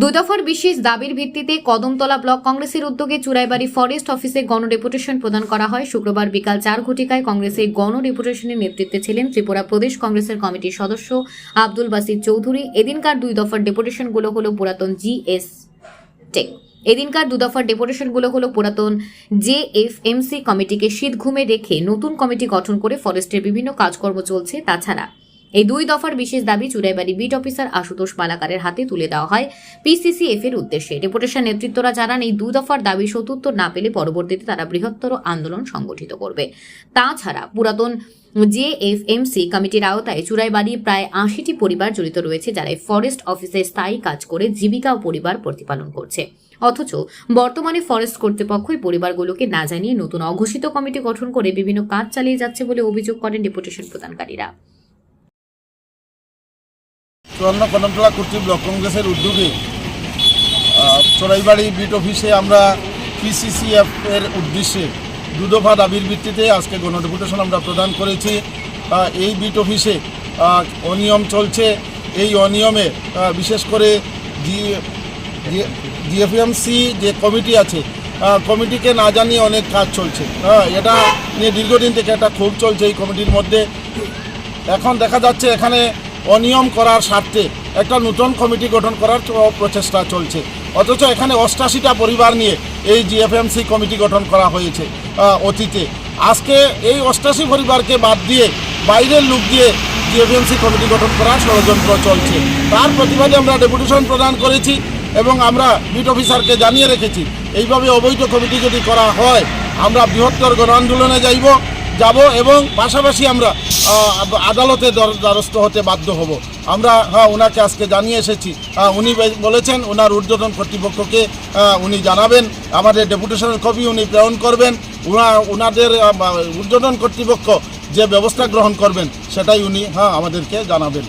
দুই দফার বিশেষ দাবির ভিত্তিতে কদমতলা ব্লক কংগ্রেসের উদ্যোগে চুরাইবাড়ি ফরেস্ট অফিসে গণডেপুটেশন প্রদান করা হয়। শুক্রবার বিকাল চার ঘটিকায় কংগ্রেসের গণডেপুটেশনের নেতৃত্বে ছিলেন ত্রিপুরা প্রদেশ কংগ্রেসের কমিটির সদস্য আব্দুল বাসির চৌধুরী। এদিনকার দুই দফার ডেপুটেশনগুলো হলো পুরাতন জিএস টেক। এদিনকার দুদফার ডেপুটেশনগুলো হলো পুরাতন জে এফ এমসি কমিটিকে শীত ঘুমে রেখে নতুন কমিটি গঠন করে ফরেস্টের বিভিন্ন কাজকর্ম চলছে তাছাড়া। এই দুই দফার বিশেষ দাবি চুরাইবাড়ি বিট অফিসার আশুতোষ মালাকারের হাতে তুলে দেওয়া হয় পিসিসিএফ এর উদ্দেশ্যে। ডেপুটেশন নেতৃত্বরা জানান, এই দুই দফার দাবি সতুত্তর না পেলে পরবর্তীতে তারা বৃহত্তর আন্দোলন সংগঠিত করবে। তাছাড়া পুরাতন জেএফএমসি কমিটির আওতায় চুরাইবাড়ি প্রায় আশিটি পরিবার জড়িত রয়েছে, যারা ফরেস্ট অফিসে স্থায়ী কাজ করে জীবিকা ও পরিবার প্রতিপালন করছে। অথচ বর্তমানে ফরেস্ট কর্তৃপক্ষ পরিবারগুলোকে না জানিয়ে নতুন অঘোষিত কমিটি গঠন করে বিভিন্ন কাজ চালিয়ে যাচ্ছে বলে অভিযোগ করেন ডেপুটেশন প্রদানকারীরা। চুয়ান্ন কদমতলা কর্তৃক ব্লক কংগ্রেসের উদ্যোগে চড়াইবাড়ি বিট অফিসে আমরা পিসিসিএফ এর উদ্দেশ্যে দুদফা দাবির ভিত্তিতে আজকে গণডেপুটেশন আমরা প্রদান করেছি। এই বিট অফিসে অনিয়ম চলছে। এই অনিয়মে বিশেষ করে জিএফএমসি যে কমিটি আছে কমিটিকে না জানিয়ে অনেক কাজ চলছে। হ্যাঁ এটা নিয়ে দীর্ঘদিন থেকে একটা ক্ষোভ চলছে এই কমিটির মধ্যে। এখন দেখা যাচ্ছে এখানে অনিয়ম করার স্বার্থে একটা নতুন কমিটি গঠন করার প্রচেষ্টা চলছে। অথচ এখানে অষ্টাশিটা পরিবার নিয়ে এই জিএফএমসি কমিটি গঠন করা হয়েছে অতীতে। আজকে এই অষ্টাশি পরিবারকে বাদ দিয়ে বাইরের লোক দিয়ে জিএফএমসি কমিটি গঠন করার ষড়যন্ত্র চলছে। তার প্রতিবাদে আমরা ডেপুটেশন প্রদান করেছি এবং আমরা বিট অফিসারকে জানিয়ে রেখেছি, এইভাবে অবৈধ কমিটি যদি করা হয়, আমরা বৃহত্তর গণ আন্দোলনে যাইব। যাব এবং পাশাপাশি আমরা আদালতে দ্বারস্থ হতে বাধ্য হব। আমরা হ্যাঁ ওনাকে আজকে জানিয়ে এসেছি। আহ, উনি বলেছেন ওনার ঊর্ধ্বতন কর্তৃপক্ষকে উনি জানাবেন। আমাদের ডেপুটেশনের কপি উনি প্রেরণ করবেন। ওনা ওনাদের ঊর্ধ্বতন কর্তৃপক্ষ যে ব্যবস্থা গ্রহণ করবেন সেটাই উনি হ্যাঁ আমাদেরকে জানাবেন।